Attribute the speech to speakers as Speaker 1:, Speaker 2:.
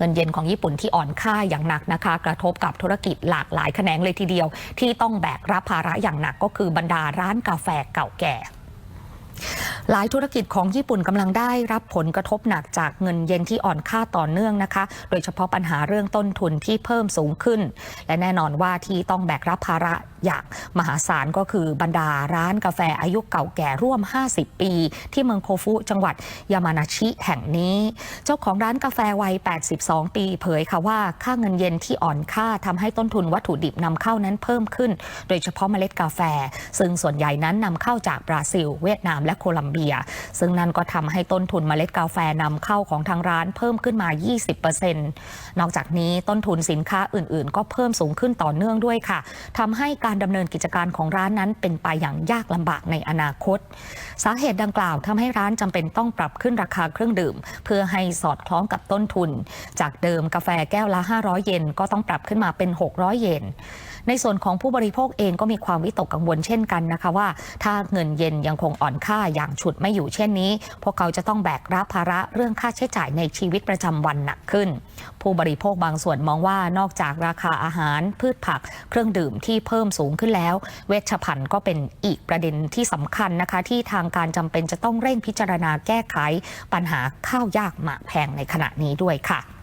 Speaker 1: เงินเยนของญี่ปุ่นที่อ่อนค่าอย่างหนักนะคะ กระทบกับธุรกิจหลากหลายแขนงเลยทีเดียว ที่ต้องแบกรับภาระอย่างหนักก็คือบรรดาร้านกาแฟเก่าแก่หลายธุรกิจของญี่ปุ่นกำลังได้รับผลกระทบหนักจากเงินเยนที่อ่อนค่าต่อเนื่องนะคะ โดยเฉพาะปัญหาเรื่องต้นทุนที่เพิ่มสูงขึ้น และแน่นอนว่าที่ต้องแบกรับภาระ อย่างมหาศาลก็คือบรรดาร้านกาแฟอายุเก่าแก่ร่วม 50 ปี ที่เมืองโคฟุจังหวัดยามานาชิแห่งนี้ เจ้าของร้านกาแฟวัย 82 ปี เผยค่ะว่าค่าเงินเยนที่อ่อนค่าทำให้ต้นทุนวัตถุดิบนำเข้านั้นเพิ่มขึ้น โดยเฉพาะเมล็ดกาแฟ ซึ่งส่วนใหญ่นั้นนำเข้าจากบราซิล เวียดนามและโคลัมเบีย ซึ่งนั่นก็ทำให้ต้นทุนเมล็ดกาแฟนำเข้าของทางร้านเพิ่มขึ้นมา 20%นอกจากนี้ต้นทุนสินค้าอื่น ๆ ก็เพิ่มสูงขึ้นต่อเนื่องด้วยค่ะทำให้การดำเนินกิจการของร้านนั้นเป็นไปอย่างยากลำบากในอนาคต สาเหตุดังกล่าวทำให้ร้านจำเป็นต้องปรับขึ้นราคาเครื่องดื่ม เพื่อให้สอดคล้องกับต้นทุน จากเดิมกาแฟแก้วละ 500 เยนก็ต้องปรับขึ้นมาเป็น 600 เยน ในส่วนของผู้บริโภคเองก็มีความวิตกกังวลเช่นกันนะคะว่า ถ้าเงินเย็นยังคงอ่อนค่าอย่างฉุดไม่อยู่เช่นนี้ พวกเขาจะต้องแบกรับภาระเรื่องค่าใช้จ่ายในชีวิตประจำวันหนักขึ้น ผู้บริโภคบางส่วนมองว่านอกจากราคาอาหาร พืชผัก เครื่องดื่มที่เพิ่มสูงขึ้นแล้ว เวชภัณฑ์ก็เป็นอีกประเด็นที่สำคัญนะคะ ที่ทางการจำเป็นจะต้องเร่งพิจารณาแก้ไข ปัญหาข้าวยากหมากแพงในขณะนี้ด้วยค่ะ